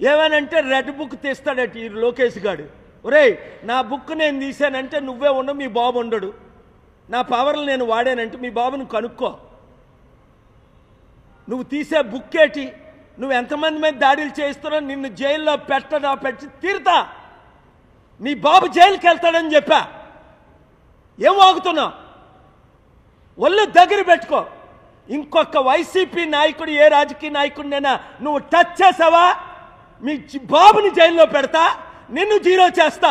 ఏమనంటే red book తీస్తాడట ఈ లోకేష్ గాడు? ఒరేయ్ నా బుక్ నేను తీశానంటే నువ్వే ఉండవు మీ బాబు ఉండడు. నా పవర్లు నేను వాడానంటే మీ బాబుని కనుక్కో. నువ్వు తీసే బుక్ ఏటి? నువ్వు ఎంతమంది మీద దాడులు చేస్తున్నావు నిన్ను జైల్లో పెట్టడా పెట్టి తీరుతా. నీ బాబు జైలుకి వెళ్తాడని చెప్పా. ఏం వాగుతున్నావు? ఒళ్ళు దగ్గర పెట్టుకో. ఇంకొక వైసీపీ నాయకుడు ఏ రాజకీయ నాయకుడినైనా నువ్వు టచ్ చేసావా? మీ బాబుని జైల్లో పెడతా నిన్ను జీరో చేస్తా.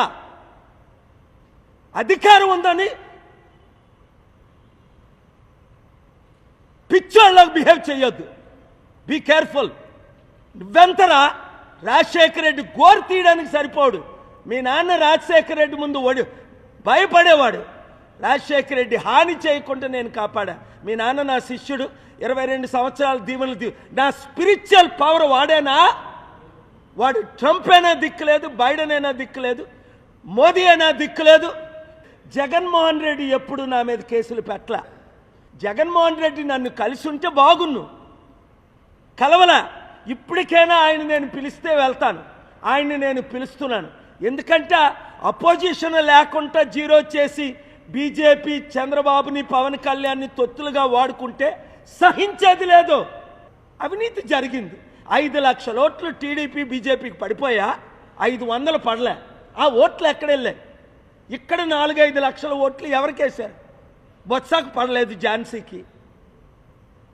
అధికారం ఉందని పిచ్చోళ్ళకు బిహేవ్ చేయొద్దు బీ కేర్ఫుల్ నువ్వెంతరా రాజశేఖర రెడ్డి గోరు తీయడానికి సరిపోడు. మీ నాన్న రాజశేఖర రెడ్డి ముందు ఒడి భయపడేవాడు. రాజశేఖర రెడ్డి హాని చేయకుండా నేను కాపాడా. మీ నాన్న నా శిష్యుడు. ఇరవై రెండు సంవత్సరాల దీవెనలు నా స్పిరిచువల్ పవర్ వాడేనా? వాడు ట్రంప్ అయినా దిక్కులేదు బైడెన్ అయినా దిక్కులేదు మోదీ అయినా దిక్కులేదు. జగన్మోహన్ రెడ్డి ఎప్పుడు నా మీద కేసులు పెట్టలా? జగన్మోహన్ రెడ్డి నన్ను కలిసి ఉంటే బాగున్ను. కలవలా? ఇప్పటికైనా ఆయన నేను పిలిస్తే వెళ్తాను. ఆయన్ని నేను పిలుస్తున్నాను. ఎందుకంటే అపోజిషన్ లేకుండా జీరో చేసి బీజేపీ చంద్రబాబుని పవన్ కళ్యాణ్ని తొత్తులుగా వాడుకుంటే సహించేది లేదు. అవినీతి జరిగింది. ఐదు లక్షల ఓట్లు టీడీపీ బీజేపీకి పడిపోయా ఐదు వందలు పడలే. ఆ ఓట్లు ఎక్కడెళ్ళాయి ఇక్కడ నాలుగైదు లక్షల ఓట్లు ఎవరికేశారు బొత్సకు పడలేదు ఝాన్సీకి.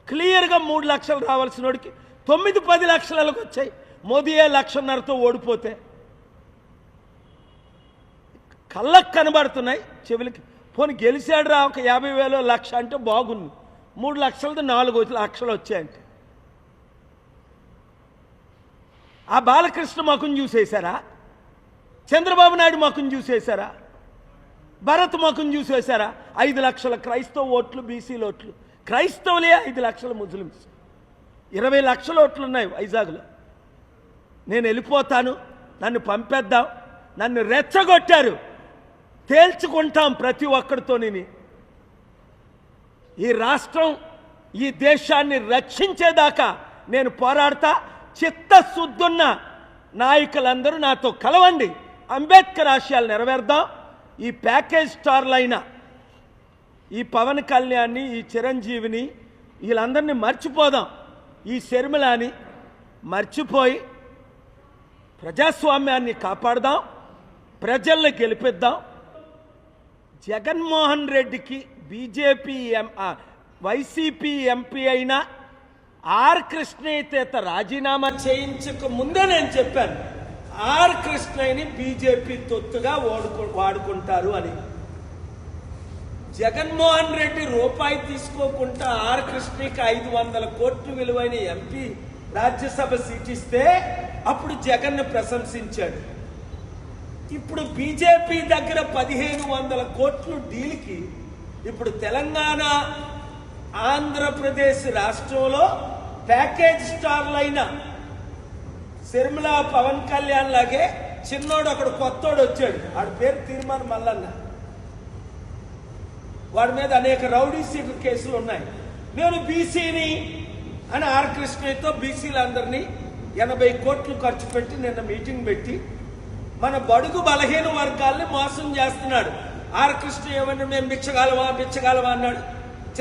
క్లియర్గా మూడు లక్షలు రావాల్సిన వాడికి తొమ్మిది పది లక్షలకు వచ్చాయి. మోదీయే లక్షన్నరతో ఓడిపోతే? కళ్ళకు కనబడుతున్నాయి చెవులకి. పోనీ గెలిచాడు రా ఒక యాభై వేలు లక్ష అంటే బాగుంది. మూడు లక్షలతో నాలుగు లక్షలు వచ్చాయంటే. ఆ బాలకృష్ణ ముఖం చూసేశారా? చంద్రబాబు నాయుడు ముఖం చూసేశారా? భరత్ ముఖం చూసేశారా? ఐదు లక్షల క్రైస్తవ ఓట్లు బీసీల ఓట్లు. క్రైస్తవులే ఐదు లక్షల ముస్లిమ్స్. ఇరవై లక్షల ఓట్లు ఉన్నాయి వైజాగ్లో. నేను వెళ్ళిపోతాను నన్ను పంపేద్దాం నన్ను రెచ్చగొట్టారు. తేల్చుకుంటాం ప్రతి ఒక్కరితోని ఈ రాష్ట్రం ఈ దేశాన్ని రక్షించేదాకా నేను పోరాడతా చిత్తశుద్ధున్న నాయకులందరూ నాతో కలవండి. అంబేద్కర్ ఆశయాలు నెరవేర్దాం. ఈ ప్యాకేజ్ స్టార్లైన ఈ పవన్ కళ్యాణ్ని ఈ చిరంజీవిని వీళ్ళందరినీ మర్చిపోదాం. ఈ శర్మిలాని మర్చిపోయి ప్రజాస్వామ్యాన్ని కాపాడదాం. ప్రజల్ని గెలిపిద్దాం. జగన్మోహన్ రెడ్డికి బీజేపీ ఎం ఆ, వైసీపీ ఎంపీ అయినా ఆర్ కృష్ణయ్యత రాజీనామా చేయించక ముందే నేను చెప్పాను. ఆర్ కృష్ణయ్యని బీజేపీ తొత్తుగా ఓడుకు వాడుకుంటారు అని. జగన్మోహన్ రెడ్డి రూపాయి తీసుకోకుండా ఆర్ కృష్ణకి ఐదు వందల కోట్లు విలువైన ఎంపీ రాజ్యసభ సీట్ ఇస్తే అప్పుడు జగన్ను ప్రశంసించాడు. ఇప్పుడు బీజేపీ దగ్గర పదిహేను వందల కోట్లు డీల్కి ఇప్పుడు తెలంగాణ ఆంధ్రప్రదేశ్ రాష్ట్రంలో ప్యాకేజ్ స్టార్లైన శర్మిల పవన్ కళ్యాణ్ లాగే చిన్నోడు అక్కడ కొత్తోడు వచ్చాడు. వాడి పేరు తీర్మాన్ మల్లన్న. వాడి మీద అనేక రౌడీ సీటర్ కేసులు ఉన్నాయి. నేను బీసీని అని ఆర్ కృష్ణయ్యతో బీసీలందరినీ ఎనభై కోట్లు ఖర్చు పెట్టి నిన్న మీటింగ్ పెట్టి మన బడుగు బలహీన వర్గాల్ని మోసం చేస్తున్నాడు. ఆర్ కృష్ణ ఏమన్నా మేము భిక్షగాలమా భిక్షగాలమా అన్నాడు.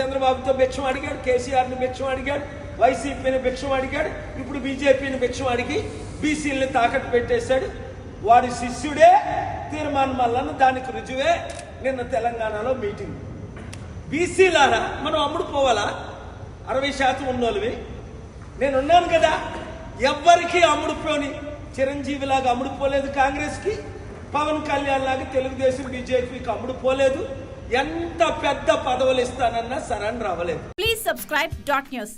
చంద్రబాబుతో బిచ్చం అడిగాడు కేసీఆర్ని బిచ్చం అడిగాడు. వైసీపీని భిక్షం అడిగాడు ఇప్పుడు బీజేపీని భిక్షం అడిగి బీసీలని తాకట్టు పెట్టేశాడు. వాడి శిష్యుడే తీర్మానం వలన దానికి రుజువే నిన్న తెలంగాణలో మీటింగ్. బీసీలారా మనం అమ్ముడు పోవాలా? అరవై శాతం ఉన్నోళ్ళవి. నేను ఉన్నాను కదా ఎవ్వరికి అమ్ముడుపోని చిరంజీవిలాగా అమ్ముడుపోలేదు కాంగ్రెస్కి పవన్ కళ్యాణ్ లాగా తెలుగుదేశం బీజేపీకి అమ్ముడుపోలేదు ఎంత పెద్ద పదవులు ఇస్తానన్నా surrender రావలేదు. Please subscribe dot news